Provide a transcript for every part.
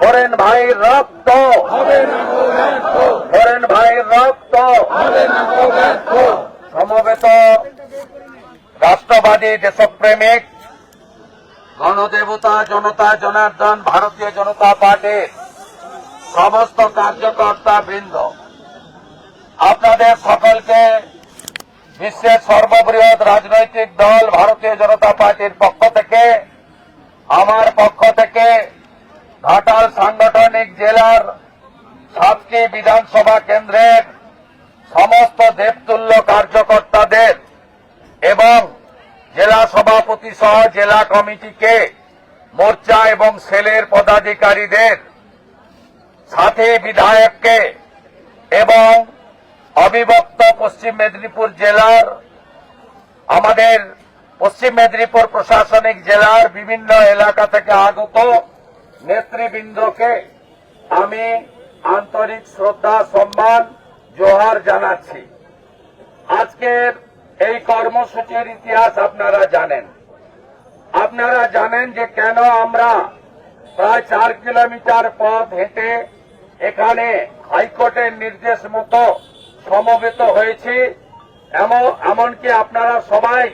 Horn ভাইয়ের রক্ত। Foreign ভাইয়ের রক্ত। সমবেত রাষ্ট্রবাদী দেশপ্রেমিক, গণদেবতা, জনতা, জনার্দন, ভারতীয় জনতা পার্টির সমস্ত কার্যকর্তা বৃন্দ, আপনাদের সকলকে বিশ্বের সর্ববৃহৎ রাজনৈতিক দল ভারতীয় জনতা পার্টির পক্ষ থেকে, আমার পক্ষ থেকে ঘাটাল সাংগঠনিক জেলার সাতটি বিধানসভা কেন্দ্রের সমস্ত দেবতুল্য কার্যকর্তাদের এবং জেলা সভাপতি সহ জেলা কমিটিকে মোর্চা এবং সেলের পদাধিকারীদের, সাথে বিধায়ককে এবং অবিভক্ত পশ্চিম মেদিনীপুর জেলার, আমাদের পশ্চিম মেদিনীপুর প্রশাসনিক জেলার বিভিন্ন এলাকা থেকে আগত নেতৃবৃন্দকে আমি আন্তরিক শ্রদ্ধা, সম্মান, জোহার জানাচ্ছি। আজকের এই কর্মসূচির ইতিহাস আপনারা জানেন। আপনারা জানেন যে কেন আমরা প্রায় চার কিলোমিটার পথ হেঁটে এখানে হাইকোর্টের নির্দেশ মতো সমবেত হয়েছি। এমন- এমনকি আপনারা সবাই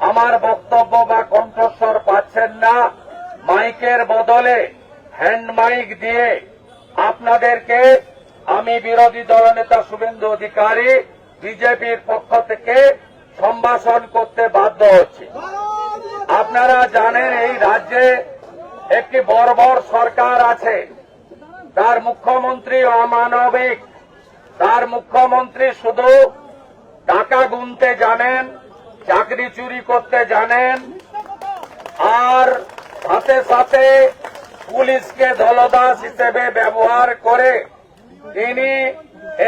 আমার বক্তব্য বা কণ্ঠস্বর পাচ্ছেন না। মাইকের বদলে হ্যান্ড মাইক দিয়ে আপনাদেরকে আমি বিরোধী দলনেতা শুভেন্দু অধিকারী, বিজেপির পক্ষ থেকে সম্ভাষণ করতে বাধ্য হচ্ছি। আপনারা জানেন এই রাজ্যে একটি বর্বর সরকার আছে। তার মুখ্যমন্ত্রী অমানবিক। তার মুখ্যমন্ত্রী শুধু টাকা গুনতে জানেন, চাকরি চুরি করতে জানেন, আর সাথে সাথে পুলিশকে দলদাস হিসেবে ব্যবহার করে তিনি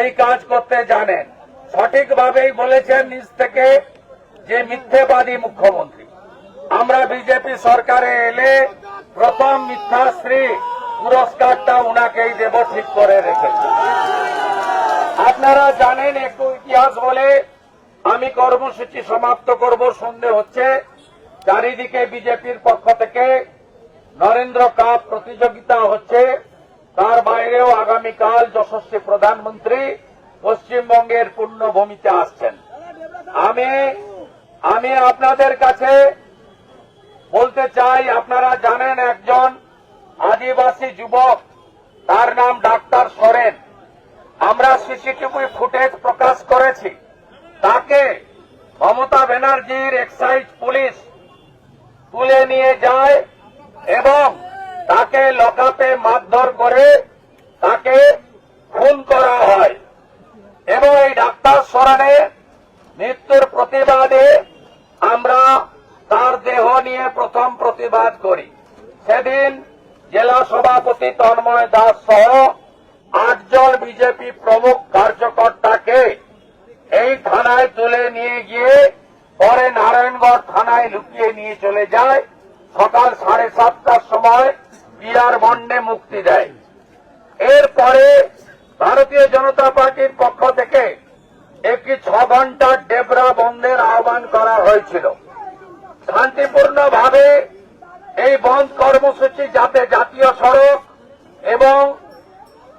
এই কাজ করতে জানেন। সঠিকভাবেই বলেছেন নিজ থেকে যে মিথ্যেবাদী মুখ্যমন্ত্রী। আমরা বিজেপি সরকারে এলে প্রথম মিথ্যাশ্রী পুরস্কারটা উনাকেই দেব ঠিক করে রেখেছি আপনারা জানেন একটু ইতিহাস বলে আমি কর্মসূচি সমাপ্ত করব, সন্ধে হচ্ছে। চারিদিকে বিজেপির পক্ষ থেকে নরেন্দ্র কাপ প্রতিযোগিতা হচ্ছে। তার বাইরেও আগামীকাল যশস্বী প্রধানমন্ত্রী পশ্চিমবঙ্গের পূর্ণভূমিতে আসছেন। আমি আমি আপনাদের কাছে বলতে চাই, আপনারা জানেন একজন আদিবাসী যুবক, তার নাম ডাক্তার সরেন। আমরা সিসিটিভি ফুটেজ প্রকাশ করেছি। তাকে মমতা ব্যানার্জির এক্সাইজ পুলিশ তুলে নিয়ে যায় এবং তাকে লকআপে মারধর করে তাকে খুন করা হয়। এবং এই ডাক্তার সরানের মৃত্যুর প্রতিবাদে আমরা তার দেহ নিয়ে প্রথম প্রতিবাদ করি। সেদিন জেলা সভাপতি তন্ময় দাস সহ আটজন বিজেপি প্রমুখ কার্যকর্তাকে এই থানায় তুলে নিয়ে গিয়ে পরে নারায়ণগড় থানায় লুকিয়ে নিয়ে চলে যায়। সকাল সাড়ে সাতটার সময় বিরার বন্ডে মুক্তি দেয়। এরপরে ভারতীয় জনতা পার্টির পক্ষ থেকে একটি ছ ঘণ্টার ডেবরা বন্ধের আহ্বান করা হয়েছিল। শান্তিপূর্ণভাবে এই বন্ধ কর্মসূচি যাতে জাতীয় সড়ক এবং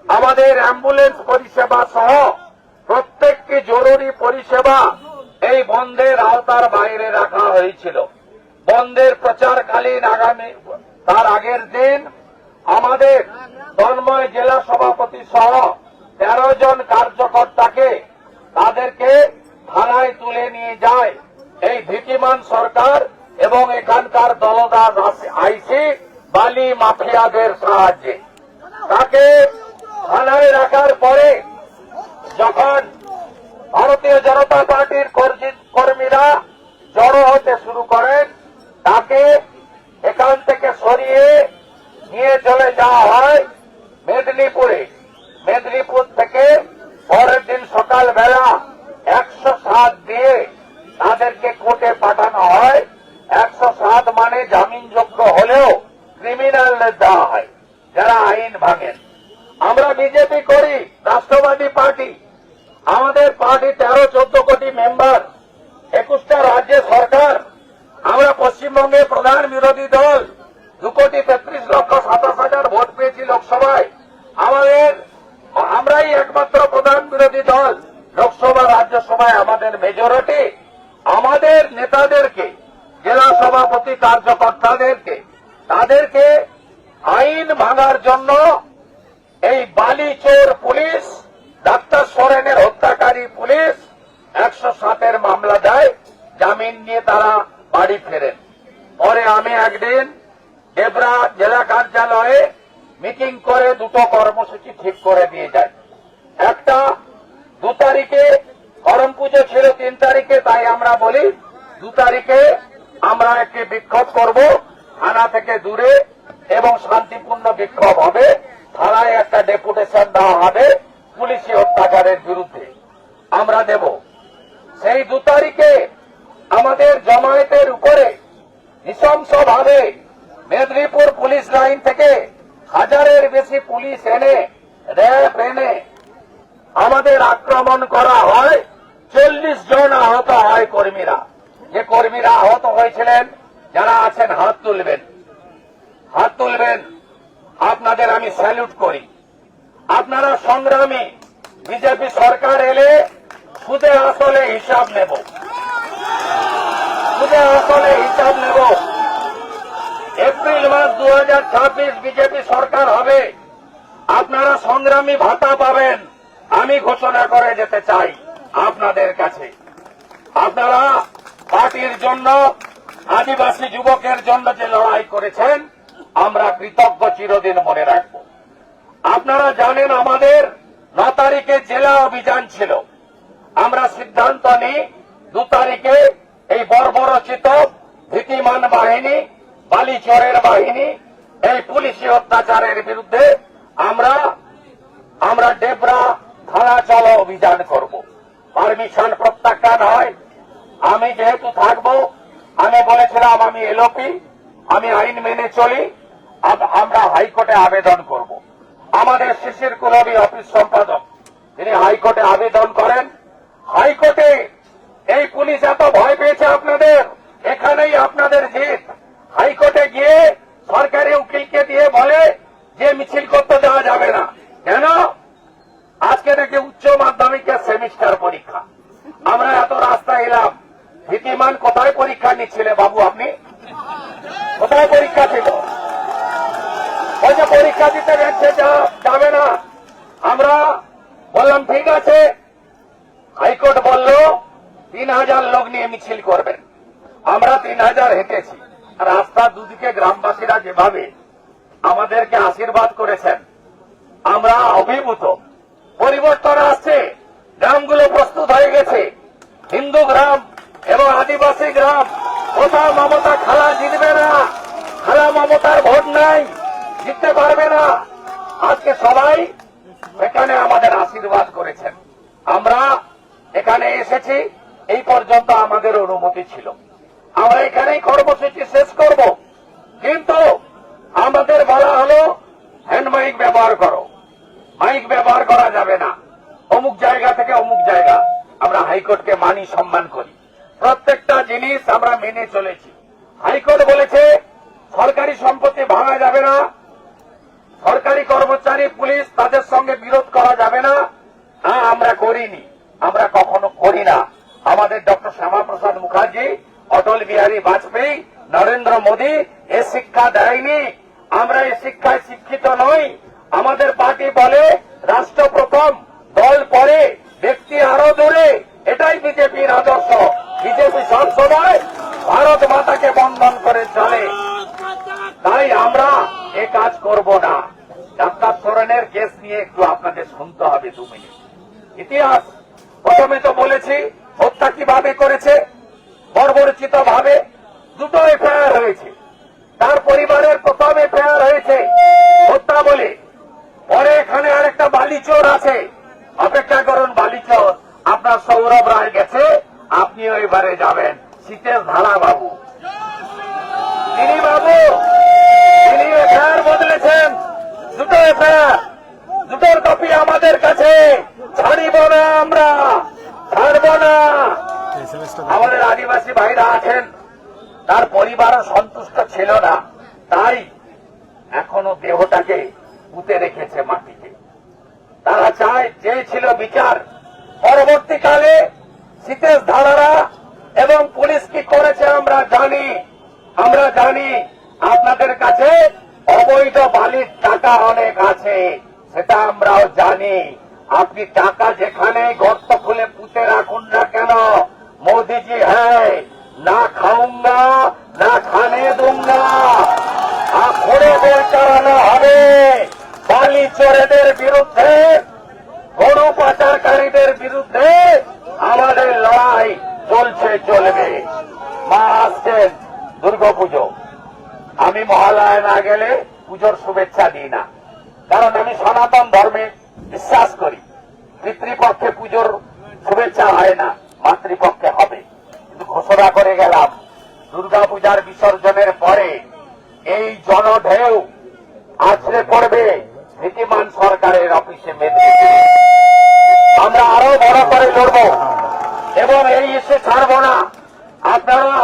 আমাদের অ্যাম্বুলেন্স পরিষেবা সহ প্রত্যেকটি জরুরি পরিষেবা এই বন্ধের আওতার বাইরে রাখা হয়েছিল। বন্ধের প্রচারকালীন আগামী, তার আগের দিন আমাদের তন্ময় জেলা সভাপতি সহ তেরো জন কার্যকর্তাকে তাদেরকে থানায় তুলে নিয়ে যায় এই ভীতিমান সরকার এবং এখানকার দলদাস আইসি বালি মাফিয়াদের সাহায্যে। তাকে থানায় রাখার পরে যখন ভারতীয় জনতা পার্টির কর্মীরা জড়ো হতে শুরু করেন। তাকে এখান থেকে সরিয়ে নিয়ে চলে যাওয়া হয় মেদিনীপুরে। মেদিনীপুর থেকে পরের দিন সকালবেলা একশো সাত দিয়ে তাদেরকে কোর্টে পাঠানো হয়। একশো সাত মানে জামিনযোগ্য হলেও ক্রিমিনালদের দেওয়া হয়, যারা আইন ভাঙেন। আমরা বিজেপি করি, রাষ্ট্রবাদী পার্টি। আমাদের পার্টি তেরো, চোদ্দ কোটি মেম্বার একুশটা রাজ্যে সরকার। আমরা পশ্চিমবঙ্গে প্রধান বিরোধী দল, দু কোটি তেত্রিশ লক্ষ সাতাশ হাজার ভোট পেয়েছি লোকসভায়। আমাদের, আমরাই একমাত্র প্রধান বিরোধী দল লোকসভা রাজ্যসভায় আমাদের মেজরিটি আমাদের নেতাদেরকে, জেলা সভাপতি কার্যকর্তাদেরকে, তাদেরকে আইন ভাঙার জন্য এই বালি চোর পুলিশ ডাক্তার সোরেনের হত্যাকারী পুলিশ একশো সাতের মামলা দেয়, জামিন নিয়ে তারা বাড়ি ফেরেন। পরে আমি একদিন ডেবরা জেলা কার্যালয়ে মিটিং করে দুটো কর্মসূচি ঠিক করে দিয়ে যায় একটা, দু তারিখে করম পুজো ছিল তিন তারিখে, তাই আমরা বলি দু তারিখে আমরা একটি বিক্ষোভ করব, থানা থেকে দূরে এবং শান্তিপূর্ণ বিক্ষোভ হবে। থানায় একটা ডেপুটেশন দেওয়া হবে। অত্যাচারের বিরুদ্ধে আমরা দেব। সেই দু তারিখে আমাদের জমায়েতের উপরে নৃশংসভাবে মেদিনীপুর পুলিশ লাইন থেকে হাজারের বেশি পুলিশ এনে, র্যাব এনে আমাদের আক্রমণ করা হয়। চল্লিশ জন আহত হয় কর্মীরা। যে কর্মীরা আহত হয়েছিলেন, যারা আছেন, হাত তুলবেন। হাত তুলবেন। আপনাদের আমি স্যালুট করি। আপনারা সংগ্রামী বিজেপি সরকার এলে সুদে আসলে হিসাব নেব। সুদে আসলে হিসাব নেব। এপ্রিল মাস দু হাজার ছাব্বিশ বিজেপি সরকার হবে। আপনারা সংগ্রামী ভাতা পাবেন। আমি ঘোষণা করে যেতে চাই আপনাদের কাছে। আপনারা পার্টির জন্য, আদিবাসী যুবকের জন্য যে লড়াই করেছেন, আমরা কৃতজ্ঞ চিরদিন মনে রাখব। আপনারা জানেন আমাদের ন তারিখে জেলা অভিযান ছিল। আমরা সিদ্ধান্ত নিই দু তারিখে এই বর্বরচিত ভীতিমান বাহিনী, বালিচরের বাহিনী, এই পুলিশি অত্যাচারের বিরুদ্ধে আমরা আমরা ডেবরা থানা চলো অভিযান করব। পারমিশন প্রত্যাখ্যান হয়। আমি যেহেতু থাকব, আমি বলেছিলাম আমি এলোপি আমি আইন মেনে চলি আমরা হাইকোর্টে আবেদন করব। আমাদের শিশির কুলবী অফিস সম্পাদক। তিনি হাইকোর্টে আবেদন করেন। হাইকোর্টে এই পুলিশ এত ভয় পেয়েছে আপনাদের, এখানেই আপনাদের জিত। হাইকোর্টে গিয়ে সরকারি উকিলকে দিয়ে বলে যে মিছিল করতে দেওয়া যাবে না। কেন? আজকে নাকি উচ্চ মাধ্যমিকের সেমিস্টার পরীক্ষা। আমরা এত রাস্তা এলাম। ভীতিমান কোথায় পরীক্ষা নিচ্ছিলে বাবু আপনি? কোথায় পরীক্ষা ছিল? যে পরীক্ষা দিতে গেছে যা- যাবে না। আমরা বললাম, ঠিক আছে। হাইকোর্ট বলল, তিন হাজার লোক নিয়ে মিছিল করবেন। আমরা তিন হাজার হেঁটেছি। রাস্তার দুদিকে গ্রামবাসীরা যেভাবে আমাদেরকে আশীর্বাদ করেছেন, আমরা অভিভূত। পরিবর্তন আসছে। গ্রামগুলো প্রস্তুত হয়ে গেছে। হিন্দু গ্রাম এবং আদিবাসী গ্রাম। কোথাও মমতা খালা জিতবে না। খালা মমতার ভোট নাই। জিততে পারবে না। আজকে সবাই এখানে আমাদের আশীর্বাদ করেছেন। আমরা এখানে এসেছি, এই পর্যন্ত আমাদের অনুমতি ছিল। আমরা এখানেই কর্মসূচি শেষ করব। কিন্তু আমাদের বলা হলো, হ্যান্ড মাইক ব্যবহার করো। মাইক ব্যবহার করা যাবে না। অমুক জায়গা থেকে অমুক জায়গা। আমরা হাইকোর্টকে মানি সম্মান করি। প্রত্যেকটা জিনিস আমরা মেনে চলেছি। হাইকোর্ট বলেছে, সরকারি সম্পত্তি ভাঙা যাবে না সরকারি কর্মচারী, পুলিশ তাদের সঙ্গে বিরোধ করা যাবে না। হ্যাঁ আমরা করিনি। আমরা কখনো করি না। আমাদের ডক্টর শ্যামাপ্রসাদ মুখার্জি, অটল বিহারী বাজপেয়ী, নরেন্দ্র মোদী এ শিক্ষা দেয়নি। আমরা এই শিক্ষায় শিক্ষিত নই। আমাদের পার্টি বলে, রাষ্ট্র প্রথম, দল পরে ব্যক্তি আরও দূরে এটাই বিজেপির আদর্শ বিজেপি সবসময় ভারত মাতাকে বন্ধন করে চলে তাই আমরা এ কাজ করব না ডাক্তার সোরেনের কেস নিয়ে একটু আপনাদের শুনতে হবে দু মিনিট ইতিহাস। প্রথমে তো বলেছি, হত্যা কীভাবে করেছে? বর্বরচিত ভাবে দুটো এফআইআর হয়েছে। তার পরিবারের প্রথম এফআইআর হয়েছে হত্যা বলে। পরে এখানে আরেকটা বালিচোর আছে। অপেক্ষা করুন বালিচোর, আপনার সৌরভ রায় গেছে, আপনিও এবারে যাবেন। শীতের ধারা বাবু। তিনি বাবু, তিনি এফআইআর বদলেছেন। দুটো এফআইআর দুটোর কপি আমাদের কাছে। ছাড়িব না আমরা। ছাড়ব না। আমাদের আদিবাসী ভাইরা আছেন। তার পরিবারও সন্তুষ্ট ছিল না। তাই এখনও দেহটাকে পুঁতে রেখেছে মাটিতে। তারা চায় চেয়েছিল বিচার। পরবর্তীকালে সীতেশ ধারারা এবং পুলিশ কি করেছে আমরা জানি। আমরা জানি আপনাদের কাছে অবৈধ বালির টাকা অনেক আছে। সেটা আমরাও জানি। আপনি টাকা যেখানে গর্ত খুলে পুঁতে রাখুন না কেন? মোদিজি হ্যাঁ না খাউঙ্গা না খানে দুঙ্গা। আখড়ে বের করানো হবে। বালি চোরেদের বিরুদ্ধে, গরু পাচারকারীদের বিরুদ্ধে আমাদের লড়াই চলছে, চলবে। মা আসছেন দুর্গাপুজো। আমি মহালয় না গেলে পুজোর শুভেচ্ছা দিই না। কারণ আমি সনাতন ধর্মে বিশ্বাস করি, পিতৃপক্ষে পুজোর শুভেচ্ছা হয় না, মাতৃপক্ষে হবে। কিন্তু ঘোষণা করে গেলাম, দুর্গাপূজার বিসর্জনের পরে এই জনঢেউ আছড়ে পড়বে, নীতিমান সরকারের অফিসে মেদিনীপুরে আমরা আরও বড় করে লড়ব, এবং এই ইস্যু ছাড়ব না। আপনারা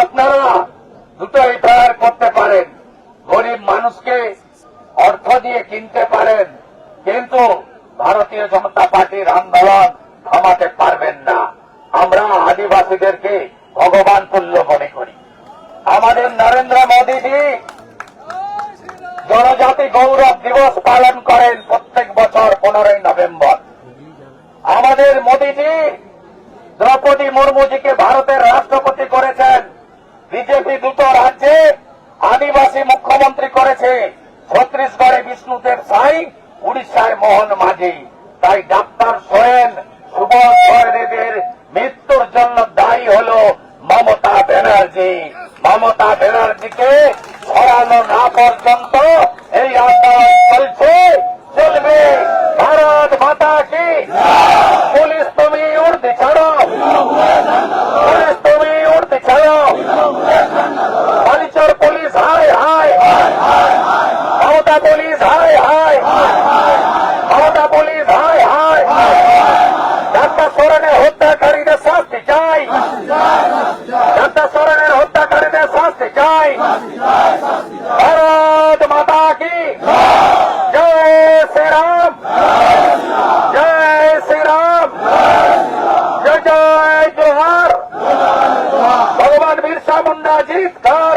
আপনারা দুটো এফআইআর করতে পারেন। গরিব মানুষকে অর্থ দিয়ে কিনতে পারেন, কিন্তু ভারতীয় জনতা পার্টির আন্দোলন থামাতে পারবেন না। আমরা আদিবাসীদেরকে ভগবান তুল্য মনে করি। আমাদের নরেন্দ্র মোদীজি জনজাতি গৌরব দিবস পালন করেন প্রত্যেক বছর পনেরোই নভেম্বর। আমাদের মোদীজি দ্রৌপদী মুর্মুজিকে ভারতের রাষ্ট্রপতি করেছেন। বিজেপি দুটো রাজ্যে আদিবাসী মুখ্যমন্ত্রী করেছে। ছত্তিশগড়ে বিষ্ণুদেব সাই উড়িষ্যায় মোহন মাঝি। তাই ডাক্তার সোয়েন সুভাষ সোয়েনের মৃত্যুর জন্য দায়ী হল মমতা ব্যানার্জি। মমতা ব্যানার্জিকে সরানো না পর্যন্ত এই আন্দোলন চলছে চলবে ভারত মাতা কি পুলিশ তুমি উর্দি ছাড়ো পুলিশ তুমি উর্দি ছাড়ো বালিচর পুলিশ হায় হায় মমতা পুলিশ হায় হায় মমতা পুলিশ হায় হায় ডাক্তার সোরেনের হত্যাকারীদের শাস্তি চাই ডাক্তার সোরেনের হত্যাকারীদের শাস্তি চাই ভারত মাতা কি জয় শ্রীরাম জয় শ্রীরাম জয় জয় জোহার ভগবান বিরসা মুন্ডা জিত কর